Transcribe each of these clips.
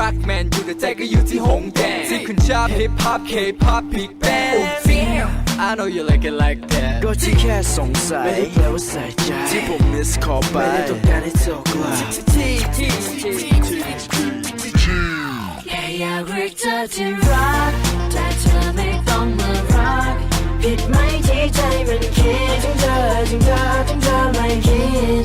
รักแมนอยู่แต่ใจก็อยู่ที่หงแดงที่คุณชอบฮิปฮอปเคป๊อปบิ๊กแบง I know you like it like that ก็ที่แค่สงสัยไม่ได้แปลว่าใส่ใจที่ผมมิสคอไปไม่ได้ต้องการให้เธอกลับที่ที่ที่ที่แค่อยากเรียกเธอที่รักแต่เธอไม่ต้องมารัก ผิดไหมที่ใจมันคิดถึงเธอถึงเธอถึงเธอไม่คิด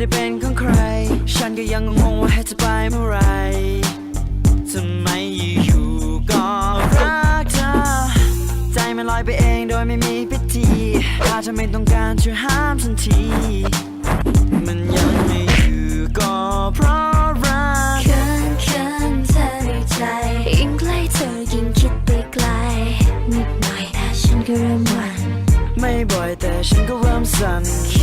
ไม่ได้เป็นของใคร ฉันก็ยังงงว่าให้จะไปเมื่อไหรทำไมอยู่ๆก็รักเธอ ใจมันลอยไปเองโดยไม่มีพิธี ถ้าเธอไม่ต้องการช่วยห้ามทันที มันยังไม่อยู่ก็เพราะรักเขินเขินเธอในใจยิ่งใกล้เธอยิ่งคิดไปไกล นิดหน่อยแต่ฉันก็เริ่มหวั่นไม่บ่อยแต่ฉันก็เริ่มสั่น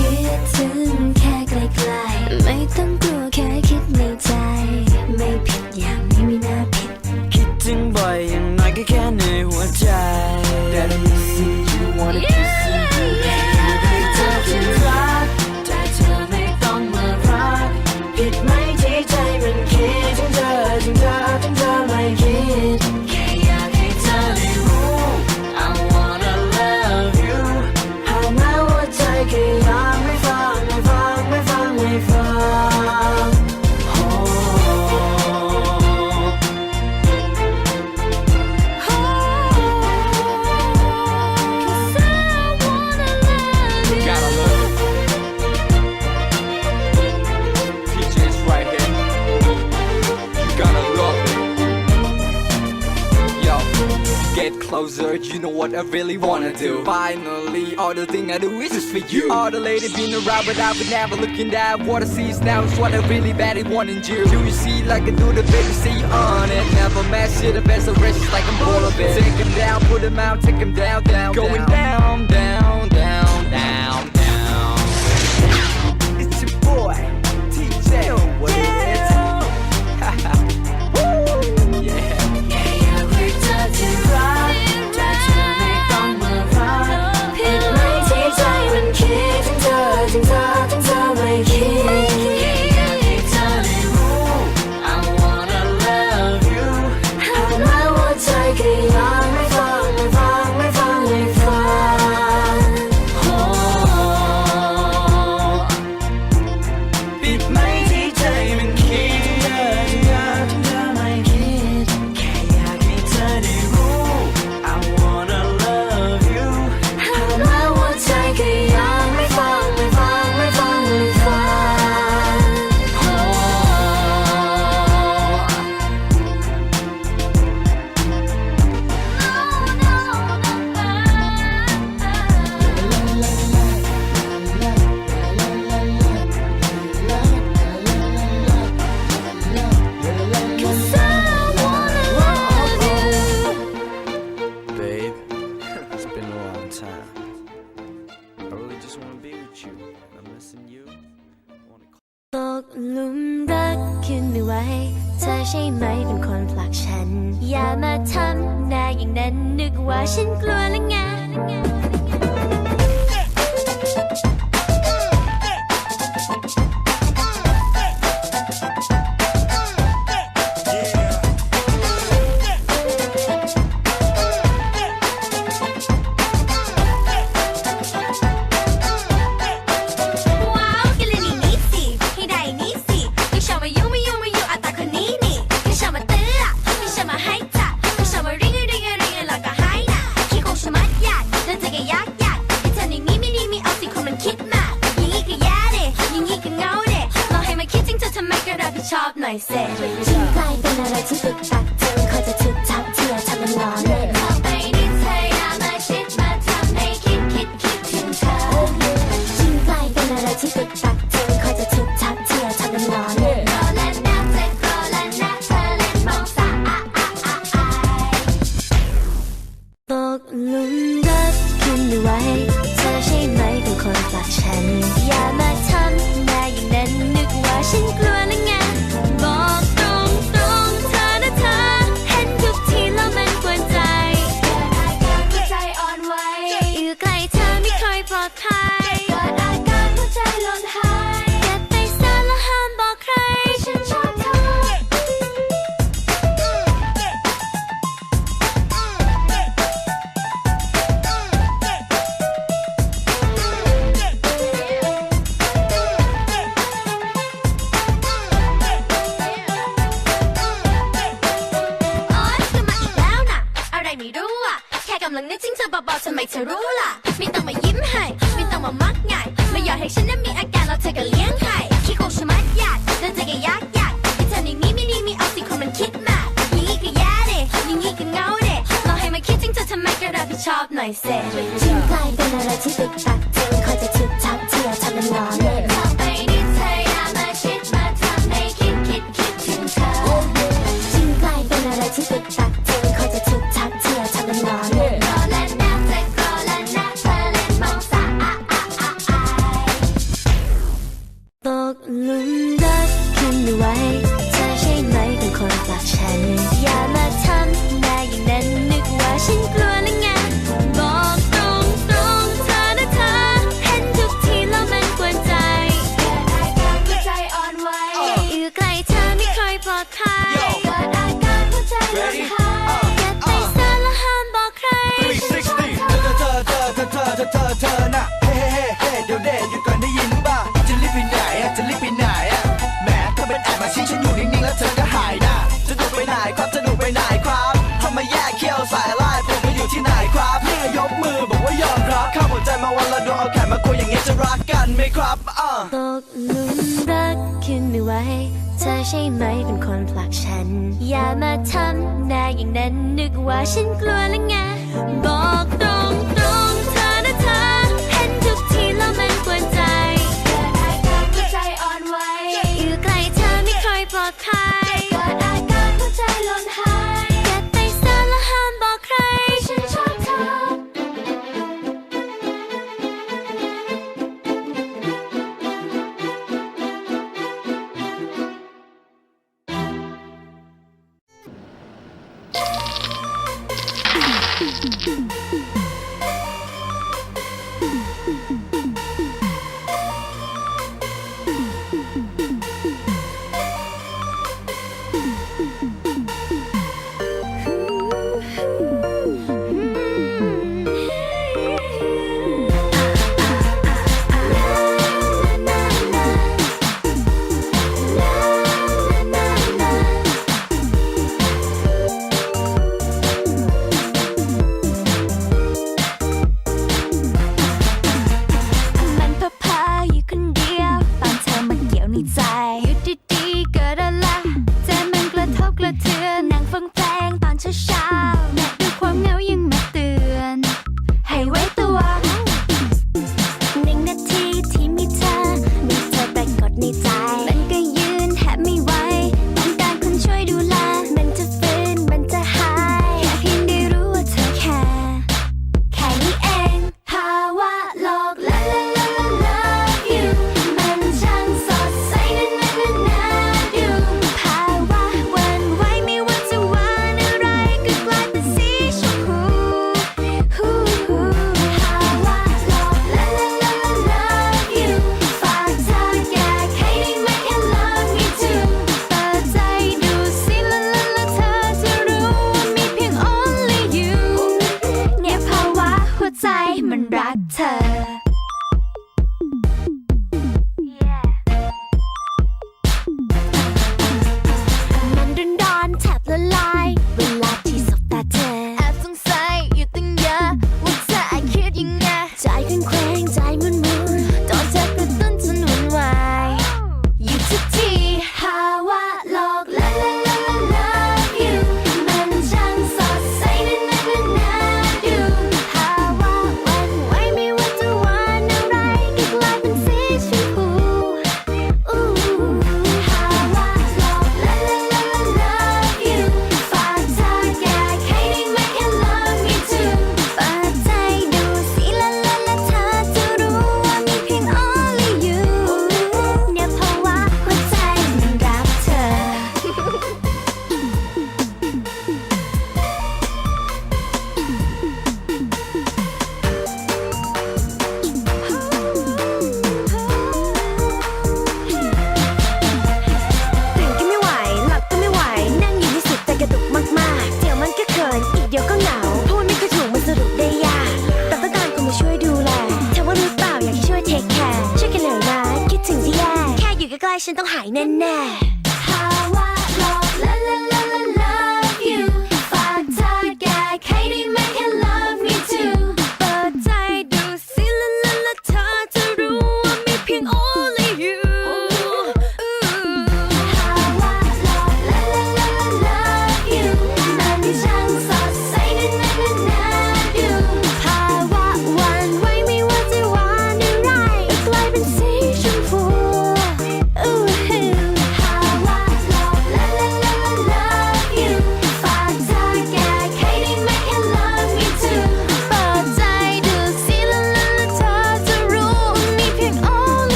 Closer, you know what I really wanna do. Finally, all the thing I do is just for you. All the lady been around but I've been never looking at What I see is now is what I really badly want in you. Do you see like I do the baby, see on it. Never match it, the best of riches like I'm full of it. Take him down, put him out, take him down, down, Going down, down, be with you I'm missing you I wanna ตกหลุมรักขึ้นไม่ไหวเธอใช่ไหมเป็นคนผลักฉัน อย่ามาทำหน้าอย่างนั้นนึกว่าฉันกลัวละไง วเธอใช่ไหมเป็นคนผลักฉัน อย่ามาทำหน้าอย่างนั้นนึกว่าฉันกลัวแล้วไงบอกตัว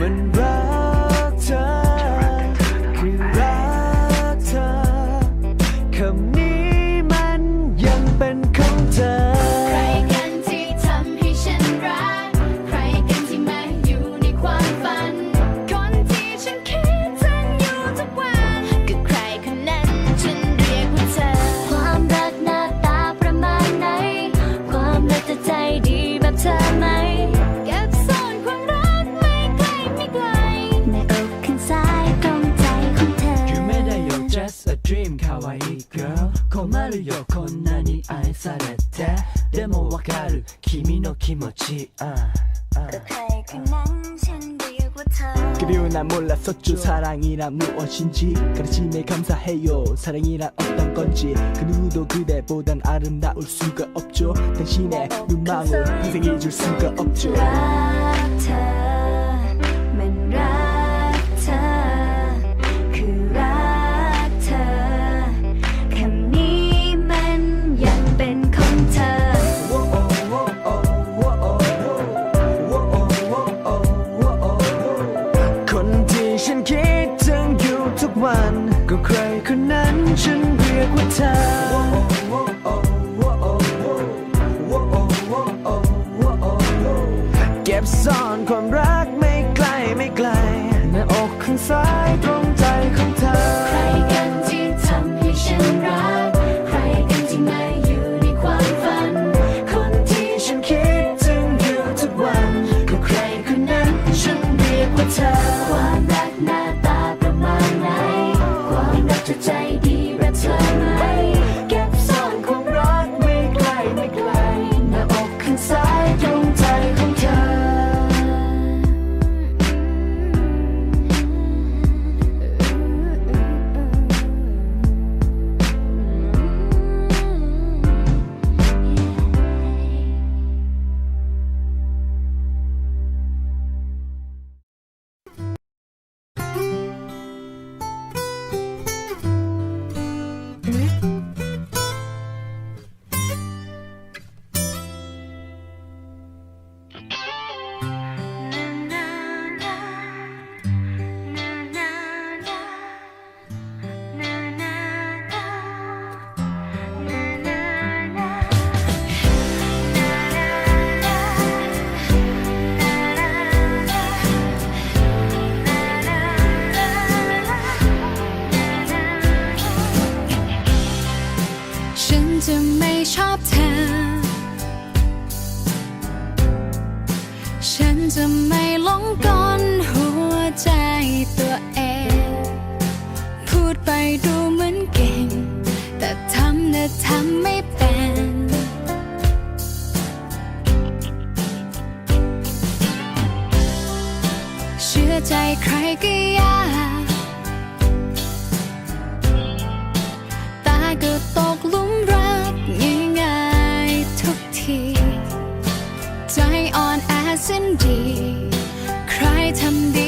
mình ra 뭐지? 아, 아. 그리고 난 몰랐었죠 사랑이란 무엇인지 가르침에 감사해요. 사랑이란 어떤 건지 그 누구도 그대보단 아름다울 수가 없죠. 당신의 눈망울 인생해줄 수가 없죠. ฉันเรียกว่าเธอ เส้นดี ใครทำดี